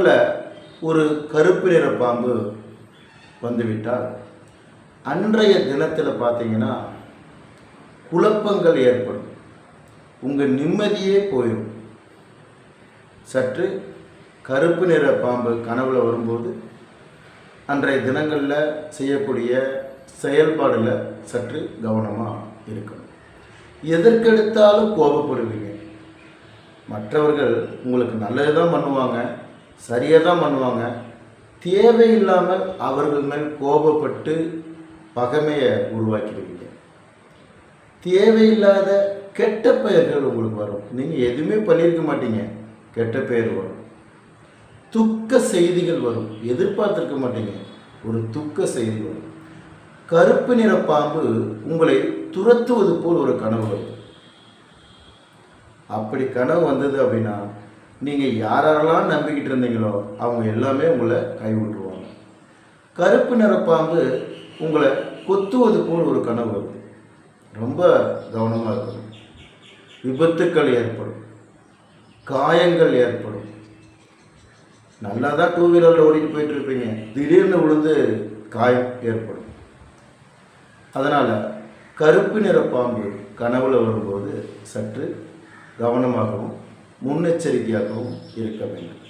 கனவுல ஒரு கருப்பு நிற பாம்பு வந்துவிட்டால் அன்றைய தினத்தில் பார்த்தீங்கன்னா குழப்பங்கள் ஏற்படும். உங்கள் நிம்மதியே போயிடும் சற்று கருப்பு நிற பாம்பு கனவில் வரும்போது அன்றைய தினங்களில் செய்யக்கூடிய செயல்பாடில் சற்று கவனமாக இருக்கணும். எதற்கெடுத்தாலும் கோபப்படுவீங்க. மற்றவர்கள் உங்களுக்கு நல்லது தான் பண்ணுவாங்க. சரியாக தான் பண்ணுவாங்க. தேவையில்லாமல் அவர்கள் மேல் கோபப்பட்டு பகமையை உருவாக்கிடுவீங்க. தேவையில்லாத கெட்ட பெயர்கள் உங்களுக்கு வரும். நீங்கள் எதுவுமே பண்ணியிருக்க மாட்டீங்க. கெட்ட பெயர் வரும். துக்க செய்திகள் வரும். எதிர்பார்த்துருக்க மாட்டீங்க. ஒரு துக்க செய்தி வரும். கருப்பு நிற பாம்பு உங்களை துரத்துவது போல் ஒரு கனவு வரும். அப்படி கனவு வந்தது அப்படின்னா நீங்கள் யாரெல்லாம் நம்பிக்கிட்டு இருந்தீங்களோ அவங்க எல்லாமே உங்களை கைவிட்டுருவாங்க. கருப்பு நிற பாம்பு உங்களை கொத்துவது போல் ஒரு கனவு. வரும் ரொம்ப கவனமாக இருக்கணும். விபத்துக்கள் ஏற்படும். காயங்கள் ஏற்படும். நல்லா தான் டூ வீலரில் ஓடிட்டு போயிட்டுருப்பீங்க. திடீர்னு விழுந்து காயம் ஏற்படும். அதனால் கருப்பு நிற பாம்பு கனவுல வரும்போது சற்று கவனமாகவும் முன்னெச்சரிக்கையாகவும் இருக்க வேண்டும்.